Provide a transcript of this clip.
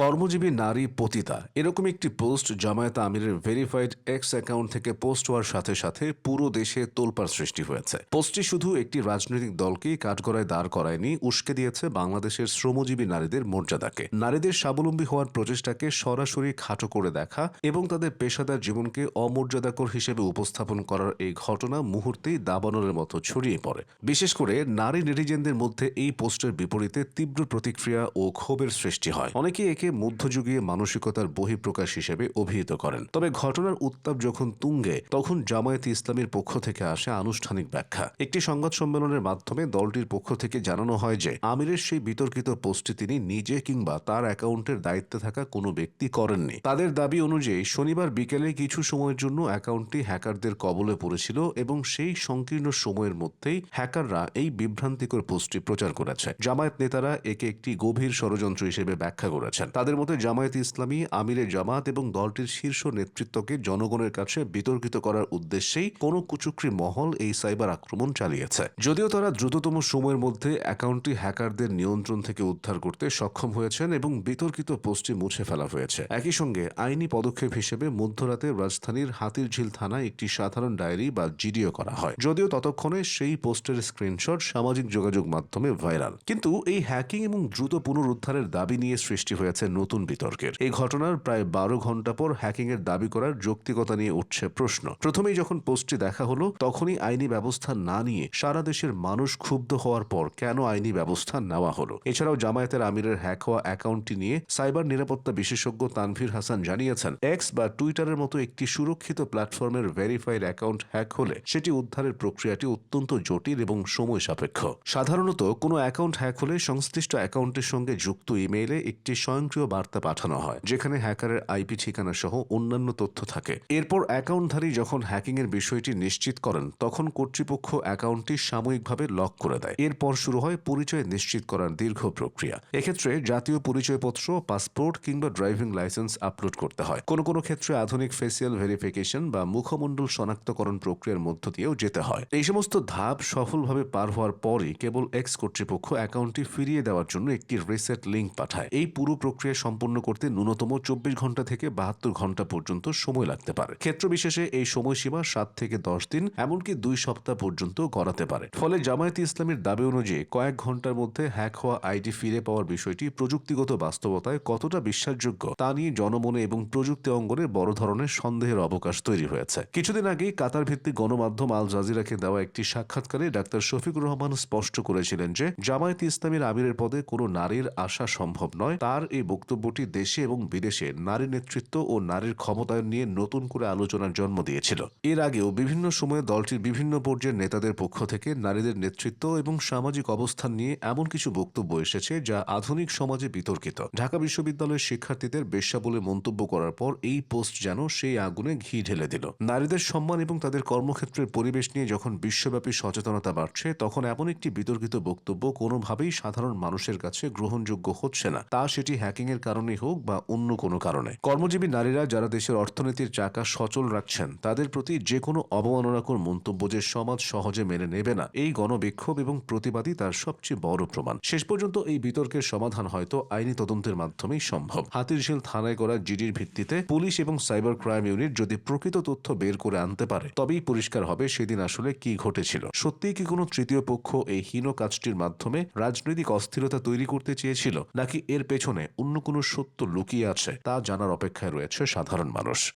কর্মজীবী নারী পতিতা। এরকম একটি পোস্ট জামায়াত আমিরের ভেরিফাইড এক্স অ্যাকাউন্ট থেকে পোস্ট হওয়ার সাথে সাথে পুরো দেশে তোলপাড় সৃষ্টি হয়েছে। পোস্টটি শুধু একটি রাজনৈতিক দলকেই কাঠগড়ায় দাঁড় করায়নি, উস্কে দিয়েছে বাংলাদেশের শ্রমজীবী নারীদের মর্যাদাকে। নারীদের স্বাবলম্বী হওয়ার প্রচেষ্টাকে সরাসরি খাটো করে দেখা এবং তাদের পেশাদার জীবনকে অমর্যাদাকর হিসেবে উপস্থাপন করার এই ঘটনা মুহূর্তেই দাবানলের মতো ছড়িয়ে পড়ে। বিশেষ করে নারী নেটিজেনদের মধ্যে এই পোস্টের বিপরীতে তীব্র প্রতিক্রিয়া ও ক্ষোভের সৃষ্টি হয়। অনেকে একে মধ্যযুগীয় মানসিকতার বহিঃপ্রকাশ হিসেবে অভিহিত করেন। তবে ঘটনার উত্তাপ যখন তুঙ্গে, তখন জামায়াতে ইসলামীর পক্ষ থেকে আসে আনুষ্ঠানিক ব্যাখ্যা। একটি সংবাদ সম্মেলনের মাধ্যমে দলটির পক্ষ থেকে জানানো হয় যে, আমিরের সেই বিতর্কিত পোস্টটি তিনি নিজে কিংবা তার অ্যাকাউন্টের দায়িত্বে থাকা কোনো ব্যক্তি করেননি। তাদের দাবি অনুযায়ী, শনিবার বিকেলে কিছু সময়ের জন্য অ্যাকাউন্টটি হ্যাকারদের কবলে পড়েছিল এবং সেই সংকীর্ণ সময়ের মধ্যেই হ্যাকাররা এই বিভ্রান্তিকর পোস্টটি প্রচার করেছে। জামায়াত নেতারা একে একটি গভীর ষড়যন্ত্র হিসেবে ব্যাখ্যা করেছেন। তাদের মতে জামায়াত ইসলামী আমিরের জামাত এবং দলটির শীর্ষ নেতৃত্বকে জনগণের কাছে বিতর্কিত করার উদ্দেশ্যেই কোনো কুচুকরি মহল এই সাইবার আক্রমণ চালিয়েছে। যদিও তারা দ্রুততম সময়ের মধ্যে অ্যাকাউন্টটি হ্যাকারদের নিয়ন্ত্রণ থেকে উদ্ধার করতে সক্ষম হয়েছেন এবং বিতর্কিত পোস্টটি মুছে ফেলা হয়েছে। একই সঙ্গে আইনি পদক্ষেপ হিসেবে মধ্যরাতে রাজধানীর হাতিরঝিল থানায় একটি সাধারণ ডায়েরি বা জিডিও করা হয়। যদিও ততক্ষণে সেই পোস্টের স্ক্রিনশট সামাজিক যোগাযোগ মাধ্যমে ভাইরাল। কিন্তু এই হ্যাকিং এবং দ্রুত পুনরুদ্ধারের দাবি নিয়ে সৃষ্টি হয়েছে নতুন বিতর্কের। এই ঘটনার প্রায় বারো ঘণ্টা পর হ্যাকিং এর দাবি করার যৌক্তিকতা নিয়ে উঠছে প্রশ্ন। প্রথমেই যখন পোস্টটি দেখা হলো, তখনই আইনি ব্যবস্থা না নিয়ে সারা দেশের মানুষ ক্ষুব্ধ হওয়ার পর কেন আইনি ব্যবস্থা নেওয়া হলো? এছাড়াও জামায়াতের আমিরের হ্যাক হওয়া অ্যাকাউন্টটি নিয়ে সাইবার নিরাপত্তা বিশেষজ্ঞ তানভীর হাসান জানিয়েছেন এক্স বা টুইটারের মতো একটি সুরক্ষিত প্ল্যাটফর্মের ভেরিফাইড অ্যাকাউন্ট হ্যাক হলে সেটি উদ্ধারের প্রক্রিয়াটি অত্যন্ত জটিল এবং সময় সাপেক্ষ। সাধারণত কোনো অ্যাকাউন্ট হ্যাক হলে সংশ্লিষ্ট অ্যাকাউন্টের সঙ্গে যুক্ত ইমেইলে একটি স্বয়ংক্রিয় বার্তা পাঠানো হয়, যেখানে হ্যাকারের আইপি ঠিকানা সহ অন্যান্য তথ্য থাকে। এরপর অ্যাকাউন্টধারী যখন হ্যাকিং এর বিষয়টি নিশ্চিত করেন, তখন কর্তৃপক্ষ অ্যাকাউন্টটি সাময়িকভাবে লক করে দেয়। এরপর শুরু হয় পরিচয় নিশ্চিত করার দীর্ঘ প্রক্রিয়া। এক্ষেত্রে জাতীয় পরিচয়পত্র পাসপোর্ট কিংবা ড্রাইভিং লাইসেন্স আপলোড করতে হয়। কোনো কোনো ক্ষেত্রে আধুনিক ফেসিয়াল ভেরিফিকেশন বা মুখমণ্ডল শনাক্তকরণ প্রক্রিয়ার মধ্য দিয়েও যেতে হয়। এই সমস্ত ধাপ সফলভাবে পার হওয়ার পরই কেবল এক্স কর্তৃপক্ষ অ্যাকাউন্টটি ফিরিয়ে দেওয়ার জন্য একটি রিসেট লিঙ্ক পাঠায়। এই পুরো প্রক্রিয়া সম্পন্ন করতে ন্যূনতম চব্বিশ ঘণ্টা থেকে বাহাত্তর ঘণ্টা পর্যন্ত সময় লাগতে পারে। ক্ষেত্র বিশেষে এই সময়সীমা সাত থেকে দশ দিন, এমনকি দুই সপ্তাহ পর্যন্ত গড়াতে পারে। ফলে জামায়াতে ইসলামের দাবি অনুযায়ী কয়েক ঘণ্টার মধ্যে হ্যাক হওয়া আইডি ফিরে পাওয়ার বিষয়টি প্রযুক্তিগত বাস্তবতায় কতটা বিশ্বাসযোগ্য তা নিয়ে জনমনে এবং প্রযুক্তি অঙ্গনে বড় ধরনের সন্দেহের অবকাশ তৈরি হয়েছে। কিছুদিন আগেই কাতার ভিত্তিক গণমাধ্যম আল জাজিরাকে দেওয়া একটি সাক্ষাৎকারে ডাক্তার শফিকুর রহমান স্পষ্ট করেছিলেন যে, জামায়াতে ইসলামের আমিরের পদে কোনো নারীর আসা সম্ভব নয়, তার এই বক্তব্যটি দেশে এবং বিদেশে নারী নেতৃত্ব ও নারীর ক্ষমতায়ন নিয়ে নতুন করে আলোচনার জন্ম দিয়েছিল। এর আগেও বিভিন্ন সময়ে দলটির বিভিন্ন পর্যায়ের নেতাদের পক্ষ থেকে নারীদের নেতৃত্ব এবং সামাজিক অবস্থান নিয়ে এমন কিছু বক্তব্য এসেছে যা আধুনিক সমাজে বিতর্কিত। ঢাকা বিশ্ববিদ্যালয়ের শিক্ষার্থীদের বেশ্যা বলে মন্তব্য করার পর এই পোস্ট যেন সেই আগুনে ঘি ঢেলে দিল। নারীদের সম্মান এবং তাদের কর্মক্ষেত্রের পরিবেশ নিয়ে যখন বিশ্বব্যাপী সচেতনতা বাড়ছে, তখন এমন একটি বিতর্কিত বক্তব্য কোনোভাবেই সাধারণ মানুষের কাছে গ্রহণযোগ্য হচ্ছে না। তা সেটি হ্যাকিং এর কারণে হোক বা অন্য কোনো কারণে। কর্মজীবী নারীরা যারা দেশের অর্থনীতির চাকা সচল রাখছেন, তাদের প্রতি যে কোনো অবমাননাকর মন্তব্য যে সমাজ সহজে মেনে নেবে না, এই গণবিক্ষোভ এবং প্রতিবাদী তার সবচেয়ে বড় প্রমাণ। শেষ পর্যন্ত এই বিতর্কের সমাধান হয়তো আইনি তদন্তের মাধ্যমেই সম্ভব। হাতিরঝিল থানায় করা জিডির ভিত্তিতে পুলিশ এবং সাইবার ক্রাইম ইউনিট যদি প্রকৃত তথ্য বের করে আনতে পারে, তবেই পরিষ্কার হবে সেদিন আসলে কি ঘটেছিল। সত্যিই কি কোনো তৃতীয় পক্ষ এই হীন কাজটির মাধ্যমে রাজনৈতিক অস্থিরতা তৈরি করতে চেয়েছিল, নাকি এর পেছনে অন্য কোনো সত্য লুকিয়ে আছে তা জানার অপেক্ষায় রয়েছে সাধারণ মানুষ।